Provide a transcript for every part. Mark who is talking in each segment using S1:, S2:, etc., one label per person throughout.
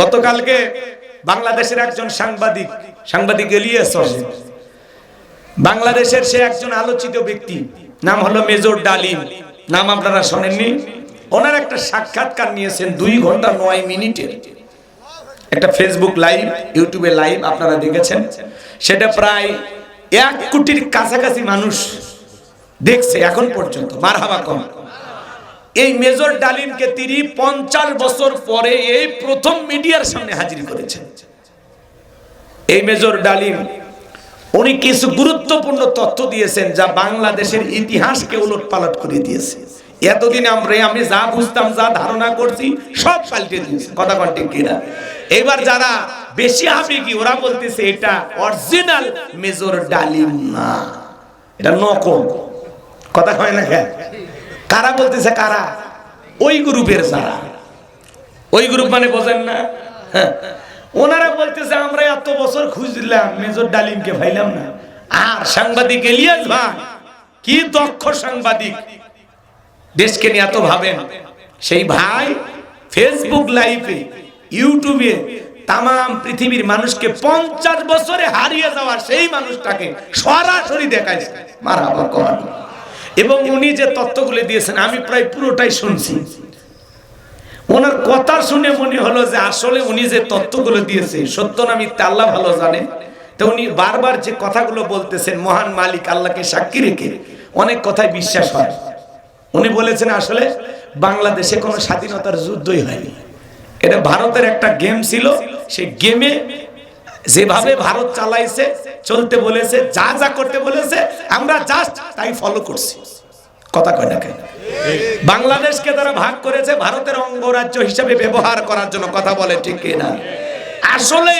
S1: গতকালকে বাংলাদেশের একজন সাংবাদিক সাংবাদিক এলিয়াস বাংলাদেশের সে একজন আলোচিত ব্যক্তি, নাম হলো মেজর ডালিম। নাম আপনারা শোনেননি? ওনার একটা সাক্ষাৎকার নিয়েছেন দুই ঘণ্টা নয় মিনিটের একটা ফেসবুক লাইভ ইউটিউবে লাইভ আপনারা দেখেছেন। সেটা প্রায় এক কোটির কাছাকাছি মানুষ দেখছে এখন পর্যন্ত। মারহাবা কম। এই মেজর ডালিমকে তিনি পঞ্চাশ বছর পরে এই প্রথম মিডিয়ার সামনে হাজির করেছেন। এই মেজর ডালিম, উনি কিছু গুরুত্বপূর্ণ তথ্য দিয়েছেন যা বাংলাদেশের ইতিহাসকে উলট পালট করে দিয়েছে। এতদিন আমরা আমি যা বুঝতাম, যা ধারণা করছি, সব পাল্টে দিয়েছে, কথা কন্টে কিনা। এবার যারা বেশি আবেগী ওরা বলতেছে এটা অরিজিনাল মেজর ডালিম না, এটা নকল। কথা হয় না কেন? কারা বলতেছে কারা? ওই গ্রুপের যারা। ওই গ্রুপ মানে বোঝেন না? হ্যাঁ। ওনারা বলতেছে, আমরা এত বছর খুঁজলাম মেজর ডালিমকে ভাইলাম না। আর সাংবাদিক এলিয়াস ভাই, কি দক্ষ সাংবাদিক। দেশকে নিয়ে এত ভাবেন। সেই ভাই ফেসবুক লাইভে ইউটিউবে তাম পৃথিবীর মানুষকে পঞ্চাশ বছরে হারিয়ে যাওয়া সেই মানুষটাকে সরাসরি দেখায় মারা এবং উনি যে তত্ত্বগুলো দিয়েছেন, আমি প্রায় পুরোটাই শুনছি। ওনার কথা শুনে মনে হলো যে আসলে উনি যে তত্ত্বগুলো দিয়েছে সত্য না আল্লাহ ভালো জানে। তো উনি বারবার যে কথাগুলো বলতেছেন, মহান মালিক আল্লাহকে সাক্ষী রেখে অনেক কথায় বিশ্বাস হয়। উনি বলেছেন, আসলে বাংলাদেশে কোনো স্বাধীনতার যুদ্ধই হয়নি। এটা ভারতের একটা গেম ছিল, সেই গেমে যেভাবে ভারত চালাইছে, চলতে বলেছে, যা যা করতে বলেছে, আমরা জাস্ট তাই ফলো করছি। কথা কয় না কেন? বাংলাদেশকে তারা ভাগ করেছে ভারতের অঙ্গরাজ্য হিসাবে ব্যবহার করার জন্য, কথা বলে ঠিক না আসলে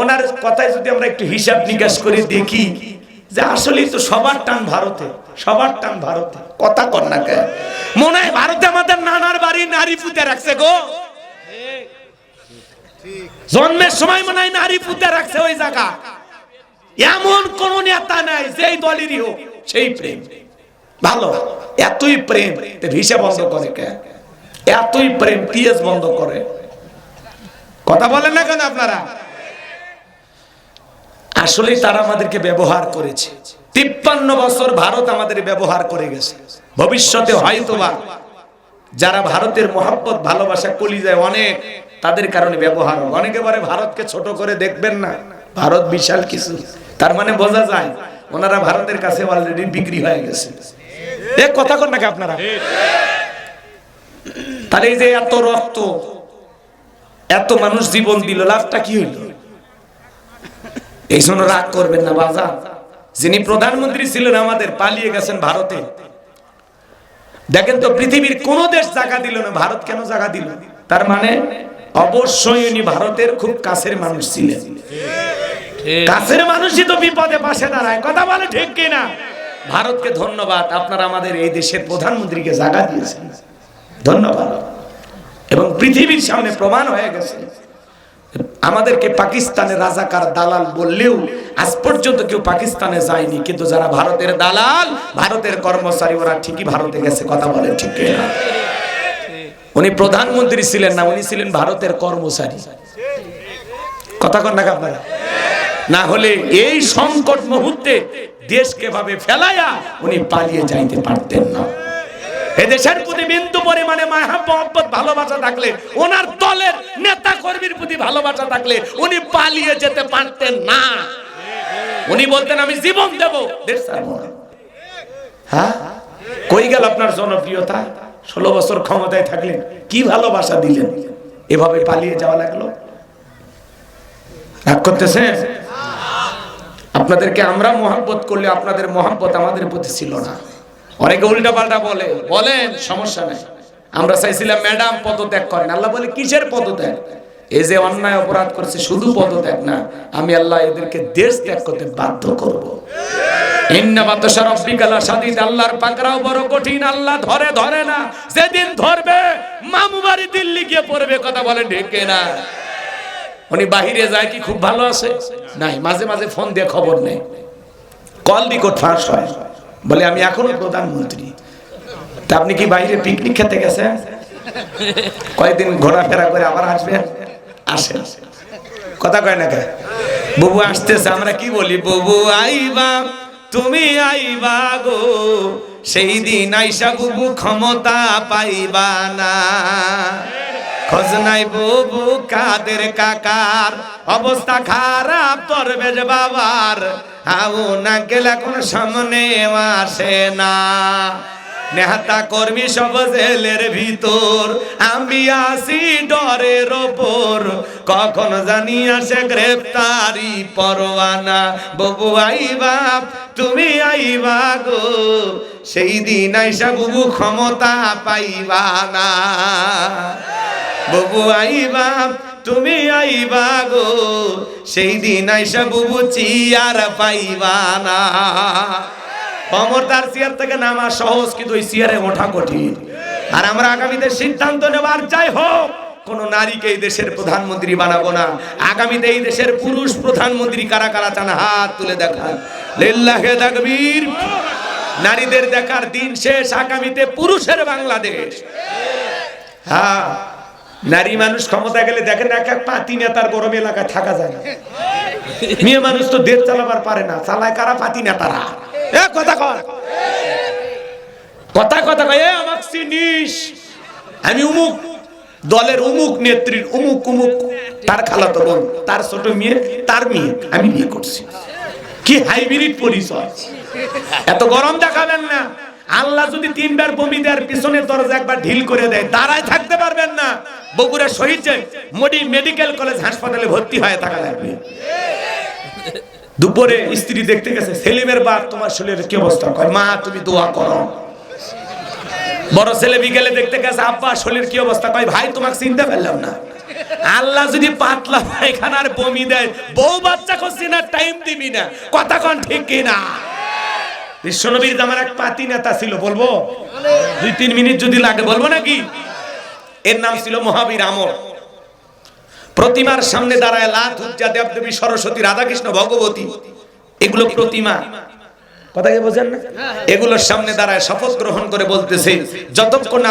S1: ওনার কথায় যদি আমরা একটু হিসাব নিকাশ করে, দেখি যে আসলেই তো সবার টান ভারতে, সবার টান ভারতে। কথা কর না কেন? মনে হয় ভারতে আমাদের নানার বাড়ি নারী পুঁতে রাখছে গো। জন্মের সময় মনে হয় নারী পুঁতে রাখছে ওই জায়গা। এমন কোন নেতা নাই, যেই দলেরই হোক, সেই প্রেম। ভালো, এতই প্রেম ভিসা বন্ধ করে কে? এতই প্রেম, পিএস বন্ধ করে। কথা বলেন না কেন আপনারা? আসলে তারা আমাদেরকে ব্যবহার করেছে। তিপ্পান্ন বছর ভারত আমাদের ব্যবহার করে গেছে। ভবিষ্যতে হয়তোবা যারা ভারতের মহাব্বত, ভালোবাসা কলি যায় অনেক তাদের কারণে ব্যবহার অনেকে বলে, ভারতকে ছোট করে দেখবেন না। ভারত বিশাল কিছু। তার মানে বোঝা যায়, ওনারা ভারতের কাছে অলরেডি বিক্রি হয়ে গেছে। এ, কথা কন নাকি আপনারা? তাহলে এই যে এত রক্ত, এত মানুষ জীবন দিল, লাভটা কি হইল? এই জন্য রাগ করবেন না বাজা যিনি প্রধানমন্ত্রী ছিলেন, আমাদের পালিয়ে গেছেন ভারতে। দেখেন তো, পৃথিবীর কোন দেশ জায়গা দিল না, ভারত কেন জায়গা দিল? তার মানে অবশ্যই উনি ভারতের খুব কাছের মানুষ ছিলেন। কাছের মানুষই তো বিপদে পাশে দাঁড়ায়। কথা বলে ঠিক কিনা? ভারতকে ধন্যবাদ আপনারা আমাদের এই দেশের প্রধানমন্ত্রীকে জায়গা দিয়েছেন। ধন্যবাদ। এবং পৃথিবীর সামনে প্রমাণ হয়ে গেছে। আমাদেরকে পাকিস্তানের রাজাকার দালাল বললেও আজ পর্যন্ত কেউ পাকিস্তানে যায়নি। কিন্তু যারা ভারতের দালাল ভারতের কর্মচারী ওরা ঠিকই ভারতে গেছে। কথা বলেন ঠিক কিনা? উনি প্রধানমন্ত্রী ছিলেন না, উনি ছিলেন ভারতের কর্মচারী। কথা কন না আপনারা? না হলে এই সংকট মুহূর্তে দেশকে ভাবে ফেলাইয়া উনি পালিয়ে যাইতে পারতেন না। এদেশের প্রতি বিন্দু পরিমাণে মায়া ভালোবাসা থাকলে, ওনার দলের নেতা কর্মীর প্রতি ভালোবাসা থাকলে উনি পালিয়ে যেতে পারতেন না। উনি বলতেন, আমি জীবন দেব। দেশ হ্যাঁ? কই গেল আপনার জনপ্রিয়তা? ষোলো বছর ক্ষমতায় থাকলেন, কি ভালোবাসা দিলেন? এভাবে পালিয়ে যাওয়া লাগল? রাগ করতেছেন? আপনাদেরকে আমরা মহাব্বত করলে আপনাদের মহাব্বত আমাদের প্রতি ছিল না। অনেকে উল্টা পাল্টা বলে, বলেন, সমস্যা নেই। আমরা চাইছিলাম ম্যাডাম পদত্যাগ করেন। আল্লাহ বলে, কিসের পদত্যাগ? এই যে অন্যায় অপরাধ করছে, শুধু পদত্যাগ না, আমি আল্লাহ এদেরকে দেশ ত্যাগ করতে বাধ্য করব। আল্লাহর পাকড়াও বড় কঠিন, আল্লাহ ধরে ধরে না। যেদিন ধরবে, মামু বাড়ি দিল্লি গিয়ে পড়বে, কথা বলে ঢেকে না উনি বাহিরে যায় কি খুব ভালো আছে? নাই, মাঝে মাঝে ফোন দিয়ে খবর নেই কল নিকট ফাঁস হয়। বলে, আমি এখনও প্রধানমন্ত্রী। তা আপনি কি বাইরে পিকনিক খেতে গেছেন? কয়েকদিন ঘোরাফেরা করে আবার আসবেন? আসেন। কথা কয় না কে? বুবু আসতেছে, আমরা কি বলি? বুবু আইবা। তুমি আইবা গো, সেই দিন আইসা বুবু ক্ষমতা পাইবা না। খোঁজ নাই বুবু কাদের কাকার অবস্থা খারাপ, তোর বেজ বাবার আউ না গেলে কোন সামনে আসে না। নেহাতা কর্মী সব জেলের ভিতর। আমি আসি ডরের ওপর। কখন জানি আসে গ্রেফতারি পরোয়ানা। ববু আইবা, তুমি আইবা গো। সেই দিন আইসা বুবু ক্ষমতা পাইবা না। ববু আইবা, তুমি আইবা গো। সেই দিন আইসা বুবু চিয়ার পাইবা না। ক্ষমতার চেয়ার থেকে নামা সহজ, কিন্তু ওই চেয়ারে ওঠা কঠিন। আর আমরা আগামীতে সিদ্ধান্ত নেবার চাই হোক, কোন নারীকে এই দেশের প্রধানমন্ত্রী বানাবো না। আগামীতে এই দেশের পুরুষ প্রধানমন্ত্রী কারা কারা চান, হাত তুলে দেখান। লিল্লাহে তাকবীর। নারীদের দেখার দিন শেষ, আগামীতে পুরুষের বাংলাদেশ। হ্যাঁ নারী মানুষ ক্ষমতা গেলে দেখেন এক এক পাতি নেতার গরম এলাকায় থাকা যায় না। মেয়ে মানুষ তো দেশ চালাবার পারে না, চালায় কারা পাতি নেতারা? এ, কথা কথা কয়, এ, আমাক চিনিস। আমি উমুক, দলের উমুক নেত্রীর উমুক উমুক, তার খালাতো বোন, তার ছোট মেয়ে, তার মেয়ে, আমি বিয়ে করছি। কি হাইব্রিড পরিচয়। এত গরম দেখাবেন না। আল্লাহ যদি তিনবার বমি দেওয়ার পিছনের দরজা একবার ঢিল করে দেয়, দাঁড়ায় থাকতে পারবেন না। বগুড়া শহীদ মোডি মেডিকেল কলেজ হাসপাতালে ভর্তি হয়ে থাকা লাগবে। দুপুরে স্ত্রী দেখতে গেছে, সেলিমের বাপ, তোমার শরীরের কি অবস্থা? কয়, মা, তুমি দোয়া করো। বড় ছেলে বিকেলে দেখতে গেছে, আব্বা, শরীরের কি অবস্থা? কয়, ভাই, তোমাকে চিনতে পারলাম না। আল্লাহ যদি পাতলা পায়খানার বমি দেয়, বউ বাচ্চা করছি না টাইম দিবি না। কথা কন ঠিক কিনা বিশ্বনবীর আমার এক পাতি নেতা ছিল, বলব? দুই, তিন মিনিট যদি লাগে, বলব নাকি? এর নাম ছিল মহাবীর আমর। প্রতিমার সামনে দাঁড়ায় লাথ উজ্জা দেবদেবী সরস্বতী রাধাকৃষ্ণ ভগবতী। এগুলো প্রতিমা। এগুলোর সামনে দাঁড়ায় শপথ গ্রহণ করে বলতেছে, যতক্ষণ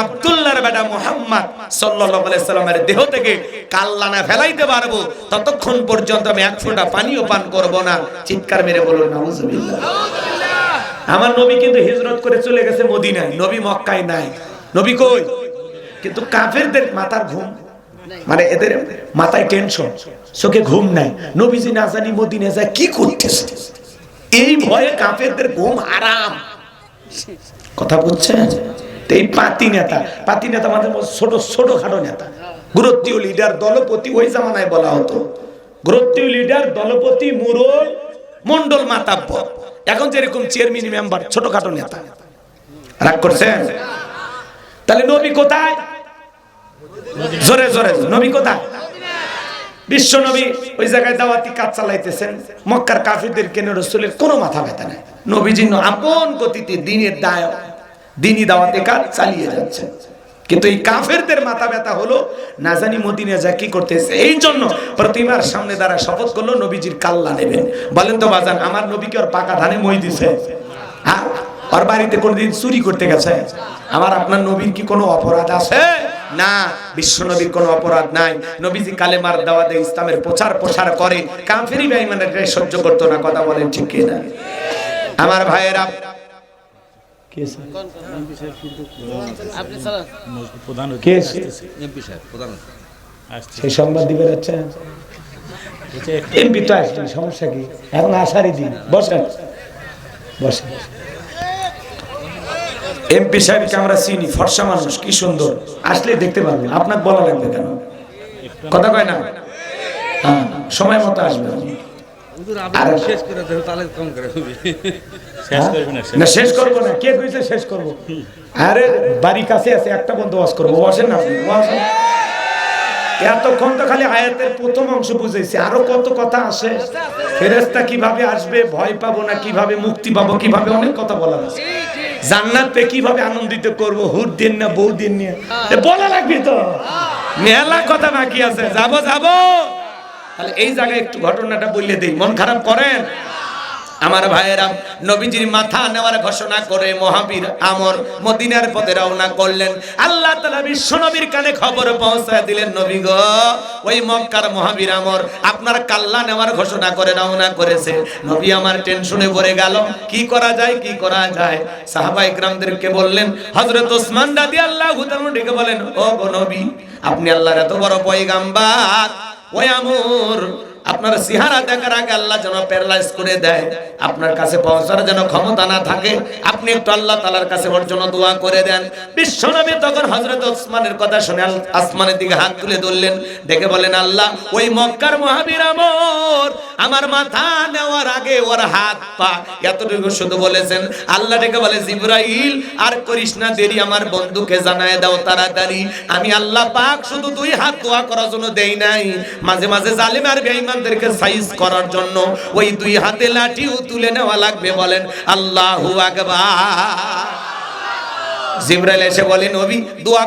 S1: বেটা মুহাম্মদ সাল্লামের দেহ থেকে কাল্লানা ফেলাইতে পারব, ততক্ষণ পর্যন্ত আমি এক ফোঁটা পানিও পান করব না। চিৎকার মেরে বলুন আমার নবী কিন্তু হিজরত করে চলে গেছে মদিনায়, নবী মক্কায় নাই। নবী কই? কিন্তু কাফেরদের মাথার ঘুম। মানে এদের মাথায় টেনশন চোখে ঘুম নাই। নবীজি না জানি মদিনে যায় কি করতেছে। এই ভয়ে কাফেরদের ঘুম আরাম কথা বুঝছেন? এই পাতি নেতা পাতি নেতা আমাদের মধ্যে ছোট ছোট খাটো নেতা। গুরুত্বীয় লিডার দলপতি, ওই জামানায় বলা হতো। গুরুত্বীয় লিডার দলপতি, মুরল মন্ডল মাতাব্য এখন যেরকম চেয়ারম্যান মেম্বার ছোটখাটো নেতা। রাগ করছেন? তাহলে নবী কোথায়? জোরে জোরে। নবী কোথায়? বিশ্ব নবী ওই জায়গায় দাওয়াতি কাজ চালাইতেছেন। মক্কার কাফিরদের কেন রসুলের কোনো মাথা ব্যথা নাই? নবীজি আপন গতিতে দিনের দায় দিনই দাওয়াতে কাজ চালিয়ে যাচ্ছেন। কিন্তু এই কাফেরদের মাথা ব্যথা হলো, না জানি মদিনে যা কি করতেছে। এই জন্য প্রতিমার সামনে দ্বারা শপথ করল, নবীজির কাল্লা নেবেন। বলেন তো, বাজান, আমার নবীকে ওর পাকা ধানে মই দিছে? হ্যাঁ? ওর বাড়িতে কোনোদিন চুরি করতে গেছে? আমার আপনার নবীর কি কোনো অপরাধ আছে? না বিশ্ব নবীর কোনো অপরাধ নাই। নবীজি কালেমার দাওয়াতে ইসলামের প্রচার প্রসার করে কাফেরি বেঈমানের সহ্য করতো না কথা বলেন ঠিক কি না আমার ভাইয়েরা সেই সংবাদ দিবে এমপি তো আসছেন সমস্যা কি? এখন আসারই দিন। বসেন। বসেন। এমপি সাহেবকে আমরা চিনি ফর্সা মানুষ কি সুন্দর। আসলে দেখতে পারবেন আপনাকে বলা লাগবে কেন? কথা কয় না? হ্যাঁ সময় মতো আসবে।
S2: হুজুর
S1: আর-
S2: আপনি শেষ করে দেন তাহলে কম করে হবে।
S3: শেষ করবেন না
S1: না শেষ করব না। কে কইছে শেষ করব? আরে বাড়ি কাছে আছে একটা বন্ধ ওয়াজ করব। বসেন না আপনি, বসেন। এতক্ষণ তো খালি আয়াতের প্রথম অংশ বুঝেছি আরও কত কথা আসে ফেরেস্তা কীভাবে আসবে? ভয় পাবো না কীভাবে? মুক্তি পাবো কীভাবে? অনেক কথা বলার আছে। জান্নাত পে কীভাবে আনন্দিত করব, হুর দিন না বউ দিন নিয়ে? বলা লাগবে তো? মেলা কথা বাকি আছে। যাব যাব। তাহলে এই জায়গায় একটু ঘটনাটা বললে দেই। মন খারাপ করেন? আমার ভাইয়েরা, নবীজির মাথা নেওয়ার ঘোষণা করে মহাবীর আমর মদিনার পথে রওনা করলেন। আল্লাহ তাআলা বিশ্ব নবীর কানে খবর পৌঁছায় দিলেন, নবী গো, ওই মক্কার মহাবীর আমর আপনার কাল্লা নেওয়ার ঘোষণা করে রওনা করেছে। নবী আমার টেনশনে পড়ে গেল, কি করা যায়, কি করা যায়? সাহাবা ইকরামদেরকে বললেন, হযরত ওসমান রাদিয়াল্লাহু তাআলা ডেকে বলেন, ও গো নবী, আপনি আল্লাহর এত বড় পয়গাম্বার, ওই আমর আপনার চেহারা দেখার আগে আল্লাহ যেন প্যারালাইজ করে দেয়। আপনার কাছে পৌঁছার যেন ক্ষমতা না থাকে, আপনি একটু আল্লাহ তালার কাছে ওর জন্য দোয়া করে দেন। বিশ্বনবী তখন হজরত ওসমানের কথা শুনে আসমানের দিকে হাত তুলে ধরলেন, দেখে বলেন, আল্লাহ, ওই মক্কার মহাবীর আমর, আমার মাথা নেওয়ার আগে ওর হাত পা। এতটুকু শুধু বলেছেন। আল্লাহ ডেকে বলে, জিব্রাইল, আর করিস না দেরি, আমার বন্ধুকে জানায় দাও তাড়াতাড়ি। আমি আল্লাহ পাক শুধু দুই হাত দোয়া করার জন্য দেই নাই। মাঝে মাঝে জালিম আর বেঈমানদেরকে সাইজ করার জন্য ওই দুই হাতে লাঠিও তুলে নেওয়া লাগবে বলেন, আল্লাহু আকবার। জিব্রাইল এসে নবী, দোয়া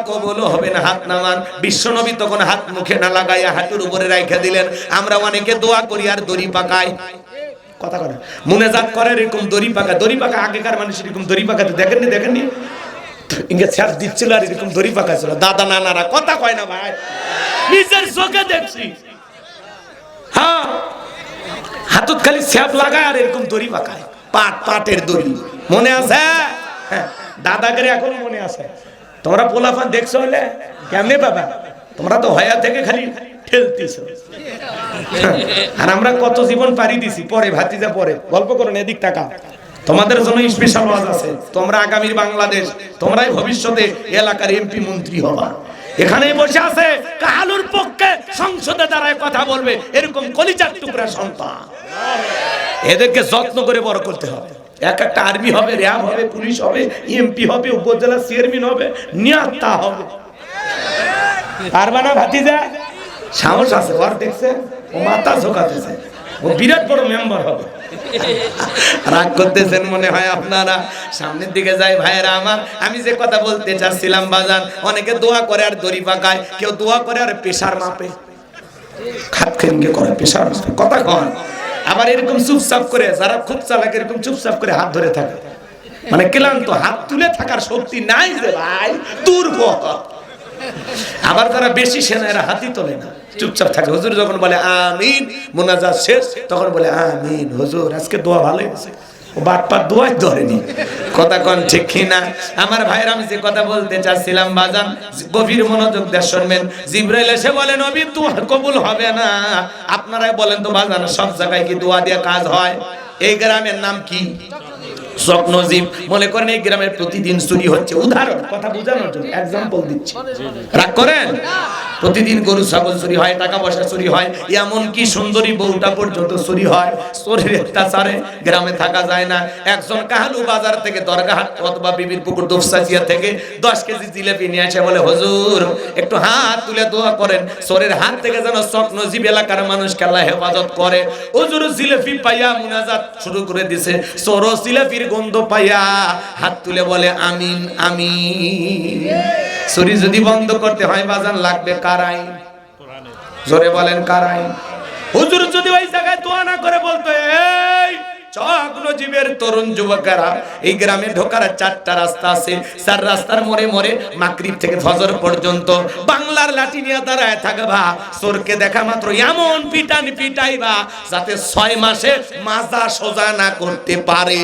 S1: হবে না, হাত নামান। বিশ্ব নবী তখন হাত মুখে না লাগাইয়া হাতের উপরে দিলেন, আমরা অনেকে দোয়া করি আর দড়ি পাকাই। কথা করে করে এরকম দড়ি পাকা দড়ি পাকা আগেকার মানুষ এরকম দড়ি পাকাতে, দেখেননি দেখেননি? ছ্যাপ দিচ্ছিল আর এরকম দড়ি পাকা ছিল দাদা, নানারা, কথা কয় না ভাই। নিজের চোখে দেখছি। হ্যাঁ। হাতত খালি ছ্যাপ লাগায় আর এরকম দড়ি পাকায়। পাট, পাটের দড়ি। মনে আছে? হ্যাঁ। দাদাগিরি এখনও মনে আছে। তোমরা পোলাফান দেখছ হলে? কেমনে বাবা তোমরা তো হয়া থেকে খালি ঠেলতেছ। আর আমরা কত জীবন পারি দিছি, পরে, ভাতিজা পরে। গল্প করো না, এদিক টাকা তোমাদের জন্য স্পেশাল ওয়াজ আছে। তোমরা আগামীর বাংলাদেশ, তোমরাই ভবিষ্যতে এলাকার এমপি মন্ত্রী হবা। এখানেই বসে আছে। কালুর পক্ষে সংসদে দাঁড়ায় কথা বলবে। এরকম কলিজার টুকরা সন্তান। এদেরকে যত্ন করে বড় করতে হবে। এক একটা আর্মি হবে, র্যাব হবে, পুলিশ হবে এমপি হবে, উপজেলা চেয়ারম্যান হবে নিয়াত্তা হবে। পারবা না ভাতিজা, সাহস আছে ওর দেখছে, ও মাথা ঝোকাতেছে। ও বিরাট বড় মেম্বার হবে। রাগ করতেছেন মনে হয় আপনারা? সামনের দিকে যাই ভাইয়েরা আমার, আমি যে কথা বলতে চাচ্ছিলাম বাজান, অনেকে দোয়া করে আর দড়ি পাকায়, কেউ দোয়া করে আর পেশার মাপে। খাত খেনকে করে পেশার মাপে, কথা কন। আবার এরকম চুপচাপ করে, যারা খুব চালাক, এরকম চুপচাপ করে হাত ধরে থাকে। মানে ক্লান্ত, হাত তুলে থাকার শক্তি নাই যে ভাই, দুর্বল। আবার তারা বেশি সেনারা হাতি তোলে না। চুপচাপ থাকে। হুজুর যখন বলে, আমিন, মোনাজাত শেষ, তখন বলে, আমিন, হুজুর, আজকে দোয়া ভালো হয়েছে। আপনারাই বলেন তো, বাজান, সব জায়গায় কি দোয়া দিয়ে কাজ হয়? এই গ্রামের নাম কি? স্বপ্নজীব মনে করেন এই গ্রামের প্রতিদিন চুরি হচ্ছে। উদাহরণ, কথা বোঝানোর জন্য এক্সাম্পল দিচ্ছি। রাগ করেন? প্রতিদিন গরু, ছাগল চুরি হয়, টাকা পয়সা চুরি হয় এমন কি সুন্দরী বউটা পর্যন্ত চুরি হয়। চোরের অত্যাচারে গ্রামে থাকা যায় না। একজন কাহালু বাজার থেকে দরগাহাট অথবা বিবির পুকুর দুপসাচিয়া থেকে দশ কেজি জিলেপি নিয়ে আসে, বলে, হজুর, একটু হাত তুলে দোয়া করেন। চোরের হাত থেকে যেন স্বপ্নজীব এলাকার মানুষ খেলা হেফাজত করে। হুজুর জিলেপি পাইয়া মুনাজাত শুরু করে দিছে। চোর জিলেপির গন্ধ পাইয়া হাত তুলে বলে, আমিন আমিন। চুরি যদি বন্ধ করতে হয়, বাজান লাগবে কারাই জোরে বলেন কারাই হুজুর যদি ওই জায়গায় দোয়া না করে বলতো, এই তরুণ যুবকেরা, এই গ্রামে ঢোকার চারটা রাস্তা আছে। চার রাস্তার মোড়ে মোড়ে মাকরিব থেকে ফজর পর্যন্ত বাংলার লাঠি নিয়ে দাঁড়ায় থাকবা। চোরকে দেখা মাত্র এমন পিটান পিটাইবা যাতে ছয় মাসে মাজা সোজা না করতে পারে।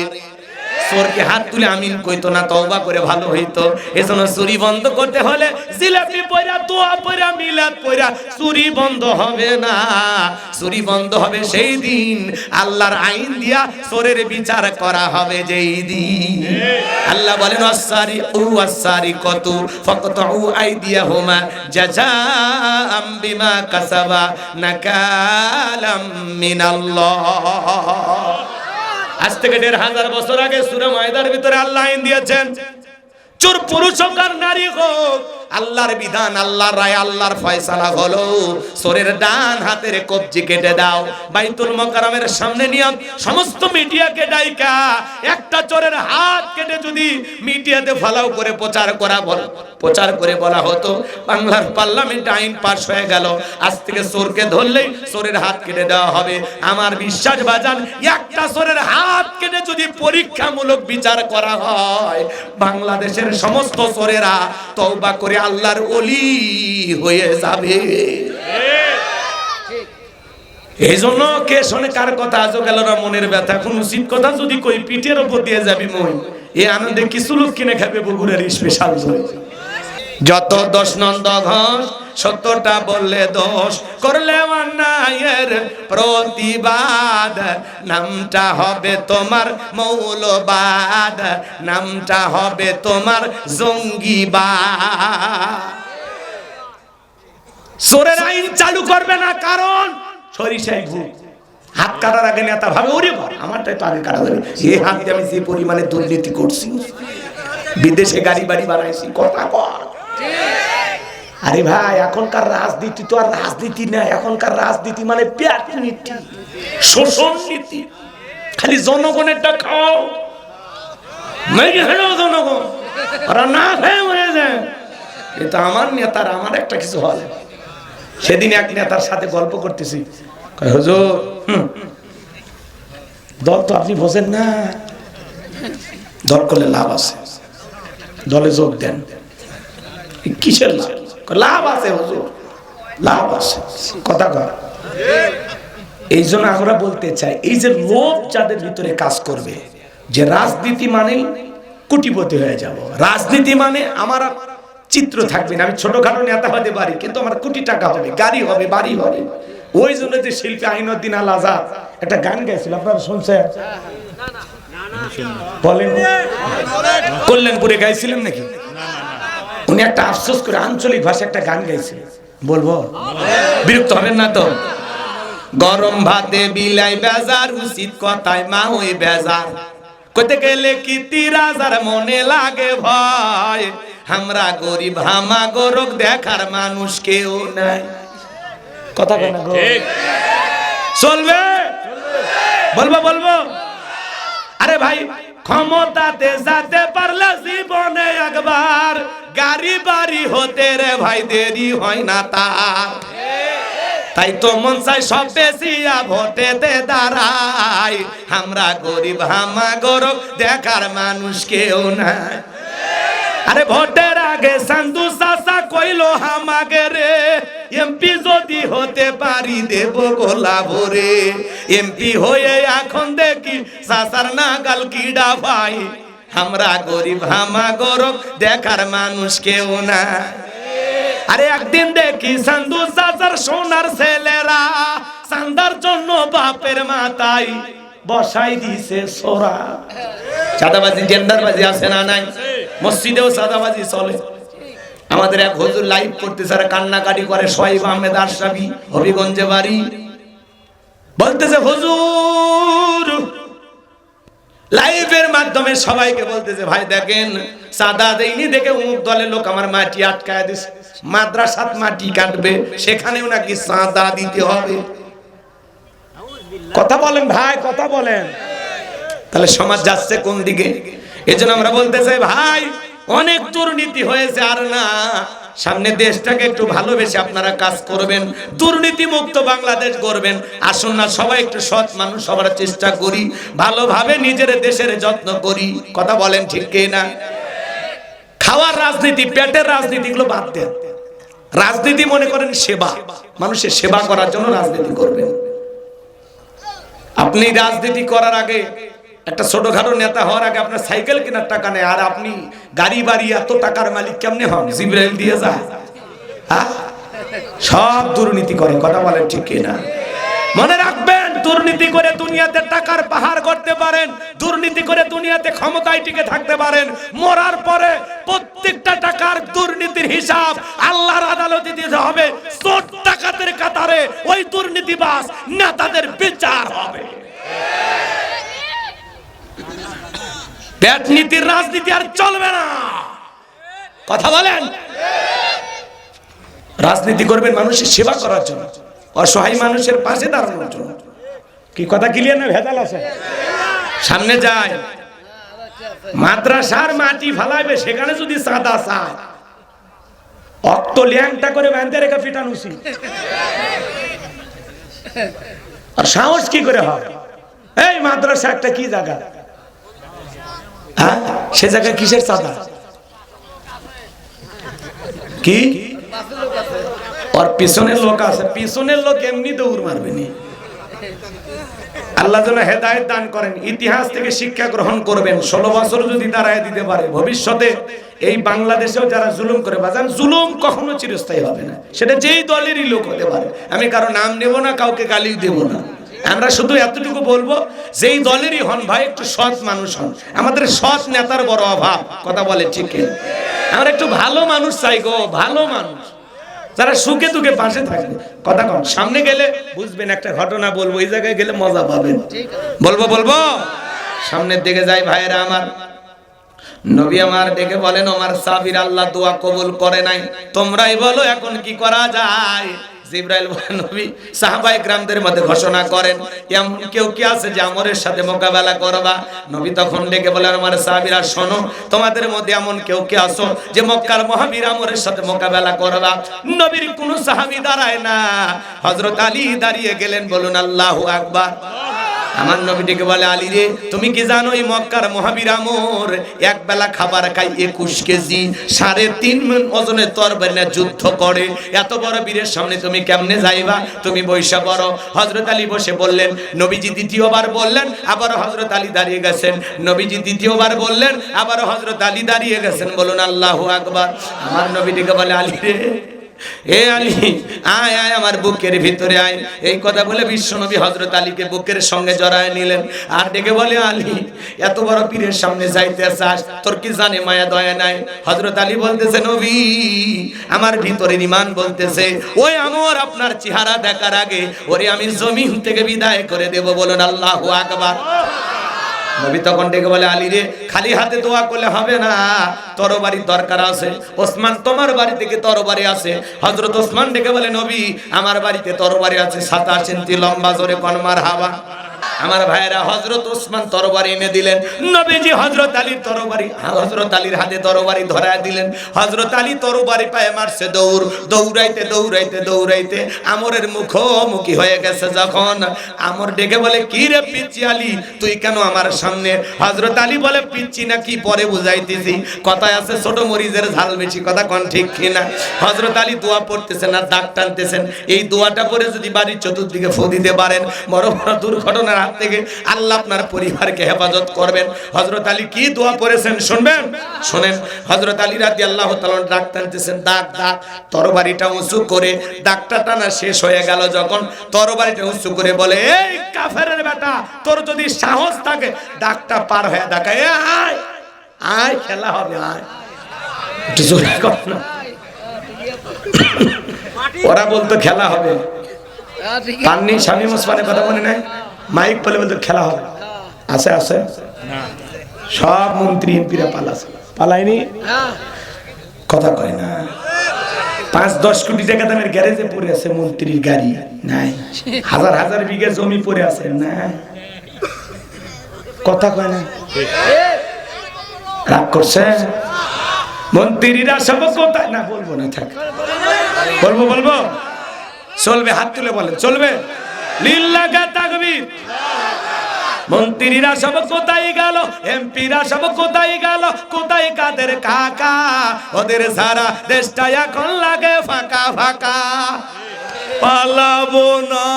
S1: চোরকে হাত তুলে আমিন কইতো না, তওবা করে ভালো হইতো। এজন্য চুরি বন্ধ করতে হলে জিলাপি পয়রা দোয়া পয়রা মিলাদ পয়রা চুরি বন্ধ হবে না। চুরি বন্ধ হবে সেই দিন। আল্লাহর আইন দিয়া চোরের বিচার করা হবে যেই দিন। আল্লাহ বলেন আসারি উ আসারি কত ফকত উ আইদিয়া হোমা জাজাআম বিমা কাসাবা নাকালাম মিনাল্লাহ। আজ থেকে দেড় হাজার বছর আগে সুরে ময়দার ভিতরে আল্লাহ দিয়েছেন। চোর, পুরুষ হোক আর নারী হোক আল্লাহর বিধান, আল্লাহর রায়, আল্লাহর ফয়সালা হলো সোরের ডান হাতের কবজি কেটে দাও। বাইতুল মোকাররমের সামনে নিয়ে সমস্ত মিডিয়াকে ডাইকা, একটা চোরের হাত কেটে যদি মিডিয়াতে ফলাও করে প্রচার করা বল, প্রচার করে বলা হতো, বাংলার পার্লামেন্ট আইন পাস হয়ে গেল। আজ থেকে চোরকে ধরলেই চোরের হাত কেটে দেওয়া হবে। আমার বিশ্বাস বাজান, একটা চোরের হাত কেটে যদি পরীক্ষামূলক বিচার করা হয়, বাংলাদেশের সমস্ত চোরেরা তওবা করে আল্লাহর অলি হয়ে যাবে। এই জন্য কে শোনে কার কথা? আজও গেল না মনের ব্যথা। এখন উচিত কথা যদি কই, পিঠের ওপর দিয়ে যাবি মই এ আনন্দে কিছু লোক কিনে খাবে বগুড়ার স্পেশাল যত দশ নন্দ ঘোষ, সত্যটা বললে দোষ করলে অন্যায়ের প্রতিবাদ। নামটা হবে তোমার মৌলবাদ, নামটা হবে তোমার জঙ্গিবাদ। আইন চালু করবে না কারণ সরিষায় ভূত হাত কাটার আগে নেতা ভাবে, ওরে আমারটাই তো আগে কাটা যাবে। এই হাত আমি যে পরিমাণে দুর্নীতি করছি, বিদেশে গাড়ি বাড়ি বানাইছি, কথা কর আরে ভাই, এখনকার রাজনীতি তো আর রাজনীতি না এখনকার রাজনীতি মানে শোষণ নীতি। খালি জনগণেরটা খাও আমার নেতার, আমার একটা কিছু সাথে গল্প করতেছি। দল তো আপনি না। দল করলে লাভ আছে। দলে যোগ দেন। কিসের লাভ আছে হুজুর লাভ আছে কথা কর এই জন্য আমরা বলতে চাই এই যে লোভ যাদের ভিতরে কাজ করবে যে রাজনীতি মানে কোটিপতি হয়ে যাব রাজনীতি মানে আমার চিত্র থাকবে না আমি ছোটখাটো নেতা হতে পারি কিন্তু আমার কোটি টাকা হবে গাড়ি হবে বাড়ি হবে ওই জন্য যে শিল্পী আইনুদ্দিন আল আজাদ একটা গান গাইছিল আপনারা শুনছেন বলেন কল্যাণপুরে গাইছিলেন নাকি উনি একটা আফসোস করে আঞ্চলিক ভাষায় একটা গান গাইছিলেন বলব? বিরক্ত হবেন না তো? গরম ভাতে বিলাই বেজার উচিত কথায় মা ওই বেজার। কইতে গেলে কি তিরাজার মনে লাগে ভয়। আমরা গরিব হামা গরক দেখার মানুষ কেউ নাই। কথা কেন গো। চলবে? বলব বলব? আরে ভাই ক্ষমতাতে যেতে পারলে জীবনে একবার। গাড়ি বাড়ি হতে রে ভাই, দেরি হয় না তার। তাই তো মন চাই সব বেশিয়া ভোটেতে দাঁড়াই। আমরা গরিব হামা গরব দেখার মানুষ কেউ না আরে ভোটের আগে সান্দু কইলো হামাকে রে এমপি যদি হতে পারি দেব গোলা ভরে এমপি হয়ে এখন দেখি চাষার নাগাল কিডা ভাই আমরা গরিব, হামা গরব, দেখার মানুষ কেউ না। আরে একদিন দেখি সান্দু চাচার সোনার ছেলেরা সান্দার জন্য বাপের মাথায় বসাই দিছে সোরা। চাঁদাবাজি জেন্ডারবাজি আছে না নাই? মসজিদেও চাঁদাবাজি চলে। আমাদের এক হজুর লাইভ করতেছে আর কান্নাকাটি করে, সোহাইব আহমেদ আশরাফি, হবিগঞ্জে বাড়ি। বলতেছে, হুজুর লাইভের মাধ্যমে সবাইকে বলতেছে, ভাই দেখেন, সাদা দেইনি দেখে উমুক দলের লোক আমার মাটি আটকায় দিস মাদ্রাসাত মাটি কাটবে, সেখানেও নাকি সাদা দিতে হবে। কথা বলেন ভাই, কথা বলেন। তাহলে সমাজ যাচ্ছে কোন দিকে? এজন্য আমরা বলতে চাই ভাই অনেক দুর্নীতি হয়েছে আর না। সামনে দেশটাকে একটু ভালোবেসে আপনারা কাজ করবেন দুর্নীতি মুক্ত বাংলাদেশ করবেন আসুন না, সবাই একটু সৎ মানুষ সবার চেষ্টা করি, ভালোভাবে নিজের দেশের যত্ন করি। কথা বলেন ঠিক কি না? খাওয়ার রাজনীতি, পেটের রাজনীতি গুলো বাদ দেন। রাজনীতি মনে করেন সেবা। মানুষের সেবা করার জন্য রাজনীতি করবেন। আপনি রাজনীতি করার আগে একটা ছোটখাটো নেতা হওয়ার আগে আপনার সাইকেল কেনার টাকা নেই, আর আপনি গাড়ি বাড়ি এত টাকার মালিক কেমনে হন? জিব্রাইল দিয়ে হ্যাঁ? সব দুর্নীতি করে, কথা বলেন ঠিক কিনা মনে রাখবেন, দুর্নীতি করে দুনিয়াতে টাকার পাহাড় করতে পারেন, দুর্নীতি করে দুনিয়াতে ক্ষমতায় টিকে থাকতে পারেন, মরার পরে প্রত্যেকটা টাকার দুর্নীতির হিসাব আল্লাহর আদালতে দিতে হবে। চোর টাকাতের কাতারে ওই দুর্নীতিবাস নেতাদের বিচার হবে। নীতির রাজনীতি আর চলবে না। কথা বলেন? রাজনীতি করবেন মানুষের সেবা করার জন্য, অসহায় মানুষের পাশে দাঁড়ানোর জন্য। কি কথা ক্লিয়ার না ভেজাল আছে? সামনে যায় মাদ্রাসার মাটি ফালাইবে, সেখানে যদি সাদা চায় অক্ত ল্যাংটা করে বাঁধতে রেখে পিটান উচিত। আর সাহস কি করে হবে এই মাদ্রাসা একটা কি জায়গা? হ্যাঁ? সে জায়গায় কিসের চাঁদা? কি? ওর পিছনের লোক আছে। পিছনের লোক এমনি দৌড় মারবে নি। আল্লাহ যেন হেদায়ত দান করেন। ইতিহাস থেকে শিক্ষা গ্রহণ করবেন। ষোলো বছর যদি দাঁড়ায় দিতে পারে, ভবিষ্যতে এই বাংলাদেশেও যারা জুলুম করে, বাজান, জুলুম কখনো চিরস্থায়ী হবে না। সেটা যেই দলেরই লোক হতে পারে। আমি কারও নাম নেব না, কাউকে গালি দেব না। আমরা শুধু এতটুকু বলব, যেই দলেরই হন ভাই, একটু সৎ মানুষ হন। আমাদের সৎ নেতার বড় অভাব, কথা বলে ঠিক আমরা একটু ভালো মানুষ চাই গো, ভালো মানুষ। যারা সুখে দুঃখে পাশে থাকে। কথা কম সামনে গেলে বুঝবেন, একটা ঘটনা বলব, এই জায়গায় গেলে মজা পাবেন। বলব বলব? সামনের দিকে যাই ভাইয়েরা আমার। নবী আমার ডেকে বলেন আমার সাবির আল্লাহ দোয়া কবুল করে নাই। তোমরাই বলো, এখন কি করা যায়? জিব্রাইল নবী, সাহাবায়ে গ্রামদের মধ্যে ঘোষণা করেন, এমন কেউ কি আছে যে আমরের সাথে মোকাবেলা করবা? নবী তখন ডেকে বলেন, আমার সাহাবীরা, শোনো, তোমাদের মধ্যে এমন কেউ কি আছো যে মক্কার মহাবীর আমরের সাথে মোকাবেলা করবা? নবীর কোনো সাহাবী দাঁড়ায় না। হযরত আলী দাঁড়িয়ে গেলেন, বলুন, আল্লাহু আকবার। আমার নবীটিকে বলে, আলী রে, তুমি কি জানো এই মক্কার মহাবীর আমর? এক বেলা খাবার খাই একুশ কেজি, সাড়ে তিন মণ ওজনের তরবারি যুদ্ধ করে। এত বড় বীরের সামনে তুমি কেমনে যাইবা? তুমি বৈশা বড় হজরত আলী বসে বললেন, নবীজি দ্বিতীয়বার বললেন, আবার হজরত আলী দাঁড়িয়ে গেছেন। নবীজি দ্বিতীয়বার বললেন, আবার হজরত আলী দাঁড়িয়ে গেছেন। বলুন, আল্লাহু আকবার। আমার নবীটিকে বলে, আলী রে এ আলী, আয় আয় আমার বুকের ভিতরে আয়। এই কথা বলে বিশ্বনবী হজরত আলীকে বুকের সঙ্গে জড়ায় নিলেন। আর ডেকে বলে, আলী, এত বড় পীরের সামনে যাইতে চাস, তোর কি জানে মায়া, দয়া নাই? হজরত আলী বলতেছে, নবী, আমার ভিতরের ইমান বলতেছে, ওই আমার আপনার চেহারা দেখার আগে, ওরে আমি জমিন থেকে বিদায় করে দেব বলুন আল্লাহু আকবার। নবী তখন ডেকে বলে, আলী রে, খালি হাতে দোয়া করলে হবে না। তরবারির দরকার আছে। ওসমান তোমার বাড়ি থেকে তরবারি আছে? হজরত ওসমান ডেকে বলে, নবী, আমার বাড়িতে তরবারি আছে। সাতাশ ইঞ্চি লম্বা জোরে কনমার হাওয়া। আমার ভাইয়েরা হজরত উসমান তরবারি এনে দিলেন। নবীজি হজরত আলীর তরবারি হজরত আলীর হাতে তরবারি ধরায় দিলেন। হজরত আলী তরবারি পায়ে মারছে দৌড়, দৌড়াইতে দৌড়াইতে দৌড়াইতে আমরের মুখোমুখি হয়ে গেছে যখন। আমর ডেকে বলে, কি রে পিচ্ছি আলী, তুই কেন আমার সামনে? হজরত আলী বলে পিচ্ছি না, কি পরে বুঝাইতেছি? কথায় আছে ছোট মরিজের ঝাল বেশি, কথা কোন ঠিক কিনা? হজরত আলী দোয়া পড়তেছেন আর দাগ টানতেছেন। এই দোয়াটা পরে যদি বাড়ির চতুর্দিকে ফু দিতে পারেন, বড় বড় দুর্ঘটনার হাত থেকে আল্লাহ আপনার পরিবারকে হেফাজত করবেন। হজরত আলী কি দোয়া পড়েছেন শুনবেন? শোনেন হজরত আলী রাজি আল্লাহ দাগ টানতেছেন দাগ দাগ তরবারিটা উঁচু করে। দাগটা টানা শেষ হয়ে গেল যখন তরবারিটা উঁচু করে বলে এই কাফেরের বেটা তোর যদি সাহস থাকে দাগটা পার হয়ে দেখায় আয় আয় খেলা হবে আয়। একটু জোরে কর না। ওরা বলতো খেলা হবে। পাননি স্বামী মুসমানের কথা মনে নাই? মাইক বলে বলতো খেলা হবে। আছে আছে? সব মন্ত্রী এমপিরা পালাছে। পালায়নি? কথা কয় না। পাঁচ, দশ কোটি টাকা দামের গ্যারেজে পড়ে আছে মন্ত্রীর গাড়ি। নাই। হাজার হাজার বিঘা জমি পড়ে আছে। না কথা কয় না। রাগ করছে? মন্ত্রীরা সব কোথায় না বলব না, থাক। বলব বলব? চলবে, হাত তুলে বলেন। চলবে? মন্ত্রীরা সব কোথায় গেল, এমপিরা সব কোথায় গেল, কোথায় কাদের কাকা? ওদের সারা দেশটা এখন লাগে ফাঁকা ফাঁকা। পালাবো না।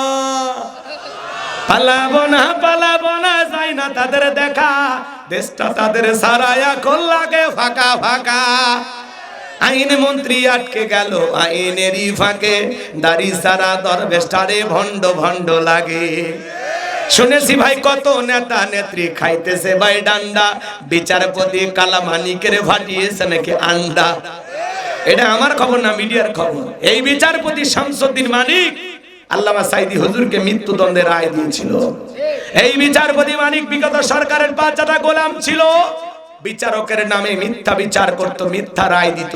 S1: পালাবো না পালাবো না, যাই না তাদের দেখা। দেশটা তাদের সারা এখন লাগে ফাঁকা ফাঁকা। আইন মন্ত্রী আটকে গেল, আইনেরই ফাঁকে। দাড়ি সারা দরবেশটারে ভণ্ড ভণ্ড লাগে। শুনেছি ভাই, কত নেতা নেত্রী খাইতেছে ভাই ডান্ডা। বিচারপতি কালামানিকের ফাটিয়েছে নাকি আন্ডা। এটা আমার খবর না মিডিয়ার খবর? এই বিচারপতি শামসুদ্দিন মানিক আল্লামা সাইদি হুজুরকে মৃত্যুদণ্ডের রায় দিয়েছিল। এই বিচারপতি মানিক বিগত সরকারের বাচ্চাটা গোলাম ছিল। বিচারকের নামে মিথ্যা বিচার করত, মিথ্যা রায় দিত।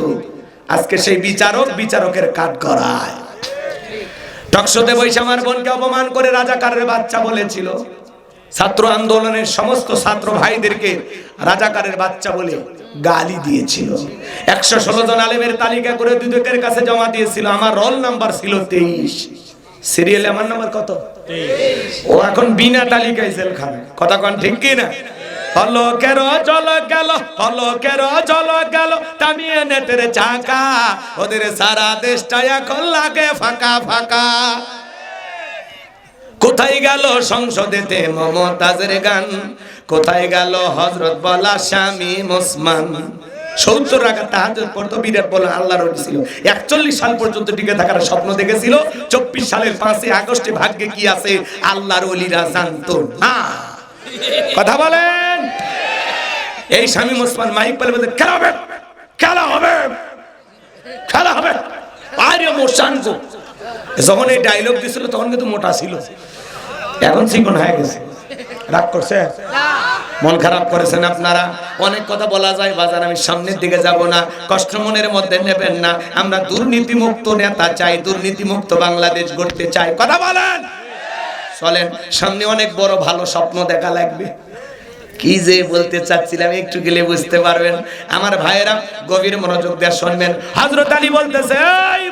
S1: আজকে সেই বিচারক বিচারকের কাঠ করায় টকশোতে বৈশা আমার বোনকে অপমান করে রাজাকারের বাচ্চা বলেছিল। ছাত্র আন্দোলনের সমস্ত ছাত্র ভাইদেরকে রাজাকারের বাচ্চা বলে গালি দিয়েছিল। একশো ষোলো জন আলেমের তালিকা করে দুদকের কাছে জমা দিয়েছিল। আমার রোল নাম্বার ছিল তেইশ। সিরিয়ালে আমার নাম্বার কত? ও এখন বিনা তালিকায় জেলখানে কথা কন ঠিক কি না হলো কের জল গেল হলো কের জল গেল চাকা। ওদের সারা দেশটা এখন লাগে ফাঁকা ফাঁকা। কোথায় গেল সংসদেতে মমতাজের গান? কোথায় গেল হজরত বলা স্বামী মুসমান? বিরাট আল্লাহ ছিল। একচল্লিশ সাল পর্যন্ত টিকে থাকার স্বপ্ন দেখেছিল। চব্বিশ সালের আগস্টে ভাগ্যে কি আছে? আল্লাহর কথা বলেন। এই স্বামী মুসমান মাইক পেলে বলতে, খেলা হবে খেলা হবে খেলা হবে। আরে মোশান গো যখন এই ডায়লগ দিছিল, তখন কিন্তু মোটা ছিল। এখন চিকন হয়ে গেছে। রাগ করছে? মন খারাপ করেছেন আপনারা? অনেক কথা বলা যায়, বাজার আমি সামনের দিকে যাব না, কষ্ট মনের মধ্যে নেবেন না। আমরা দুর্নীতি মুক্ত নেতা চাই দুর্নীতি মুক্ত বাংলাদেশ গড়তে চাই। কথা বলেন? চলেন, সামনে অনেক বড় ভালো স্বপ্ন দেখা লাগবে। কি যে বলতে চাচ্ছিলাম, একটু গেলে বুঝতে পারবেন। আমার ভাইয়েরা গভীর মনোযোগ দিয়ে শুনবেন। হজরত আলী বলতেছে, "এই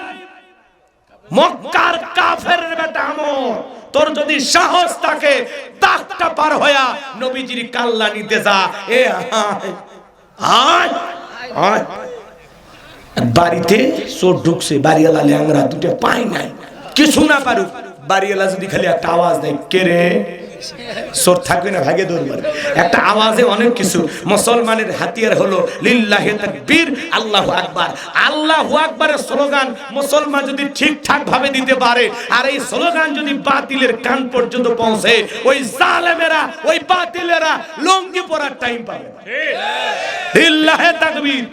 S1: মক্কার কাফের বেটা আমর, তোর যদি সাহস থাকে, দাগটা পার হইয়া নবীজির কাল্লা নিতে যা। এ বাড়িতে চোর ঢুকছে, বাড়িওয়ালা ল্যাংরা দুটো পাই নাই। কিছু না পারুক, বাড়িওয়ালা যদি খালি একটা আওয়াজ দেয়, কে রে? চোর থাকবে না, ভাগে দৌড় একটা আওয়াজে অনেক কিছু। মুসলমানের হাতিয়ার হলো, লিল্লাহে তাকবীর, আল্লাহু আকবার। আল্লাহু আকবারের স্লোগান, মুসলমান যদি ঠিকঠাক ভাবে দিতে পারে, আর এই স্লোগান যদি বাতিলের কান পর্যন্ত পৌঁছে, ওই জালেমেরা, ওই বাতিলেরা লঙ্গি পরার টাইম পাবে না। লিল্লাহে তাকবীর।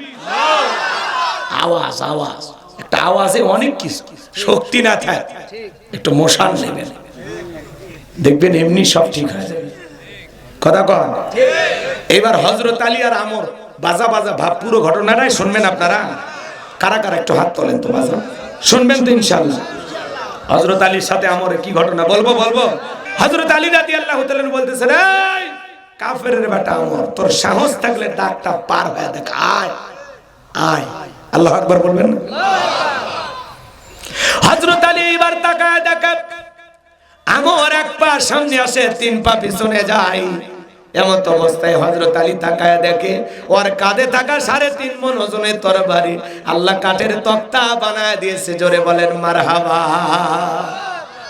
S1: আওয়াজ আওয়াজ। একটা আওয়াজে অনেক কিছু। শক্তি না থাকে, একটু মশান নেবেন। দেখবেন এমনি সব ঠিক হয়ে যাবে। কথা কন। এবার হজরত আলী আর আমর বাজা বাজা ভাব, পুরো ঘটনাটাই শুনবেন আপনারা। কারা কারা একটু হাত তোলেন তো বাজা। শুনবেন তো ইনশাল্লাহ হজরত আলীর সাথে আমরের কি ঘটনা বলব বলব? হজরত আলী রাতি আল্লাহ বলতেছেন, এই কাফের বেটা আমর, তোর সাহস থাকলে ডাকটা পার হয়ে দেখ, আয় আয়। আল্লাহ আকবার বলবেন হজরত আলী এবার তাকায় দেখে আমর এক পা সামনে আসে, তিন পা পিছনে যায়। এমন অবস্থায় হজরত আলী তাকায় দেখে, ওর কাঁধে থাকা সাড়ে তিন মন ওজনের তরবারি। আল্লাহ কাঠের তক্তা বানায় দিয়েছে, জোরে বলেন, মারহাবা।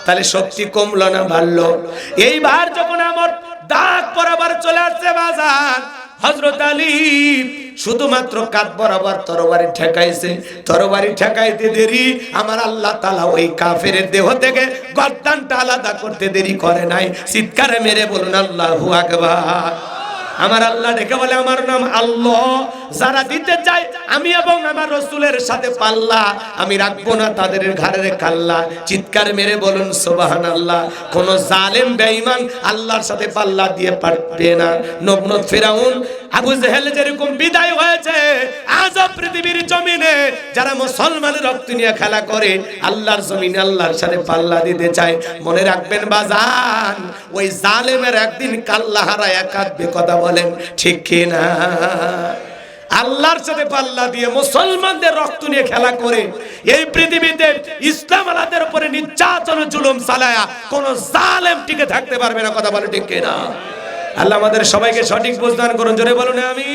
S1: তাহলে শক্তি কমলো না, বাড়লো। এইবার যখন আমার দাগ বরাবর চলে আসছে বাজার হজরত আলী শুধুমাত্র কাত বরাবর তরবারি ঠেকাইছে। তরবারি ঠেকাইতে দেরি, আমার আল্লাহ তালা ওই কাফের দেহ থেকে গর্দানটা আলাদা করতে দেরি করে নাই। চিৎকারে মেরে বলুন, আল্লাহ আকবার। আমার আল্লাহ ডেকে বলে, আমার নাম আল্লাহ। যারা দিতে চায়, আমি এবং আমার রসুলের সাথে পাল্লা। আমি রাখব না তাদের ঘরের কাল্লা চিৎকার মেরে বলুন সোবাহান আল্লাহ কোন জালেম, বেঈমান আল্লাহর সাথে পাল্লা দিয়ে পারবে না। নবনত ফেরাউন আবু জেহেল যেরকম বিদায় হয়েছে আজও পৃথিবীর জমিনে যারা মুসলমানের রক্ত নিয়ে খেলা করে, আল্লাহর জমিনে আল্লাহর সাথে পাল্লা দিতে চায়। মনে রাখবেন বাজান, ওই জালেমের একদিন কাল্লা হারায় কাঁদবে, কথা বলেন, ঠিক কি না আল্লাহর সাথে পাল্লা দিয়ে মুসলমানদের রক্ত নিয়ে খেলা করে, এই পৃথিবীতে ইসলাম আলাদের উপরে নির্যাতন, জুলুম চালায়া কোন জালেম টিকে থাকতে পারবে না, কথা বলে ঠিক কি না আল্লাহ আমাদের সবাইকে সঠিক বুঝদান করুন। জোরে বলুন আমি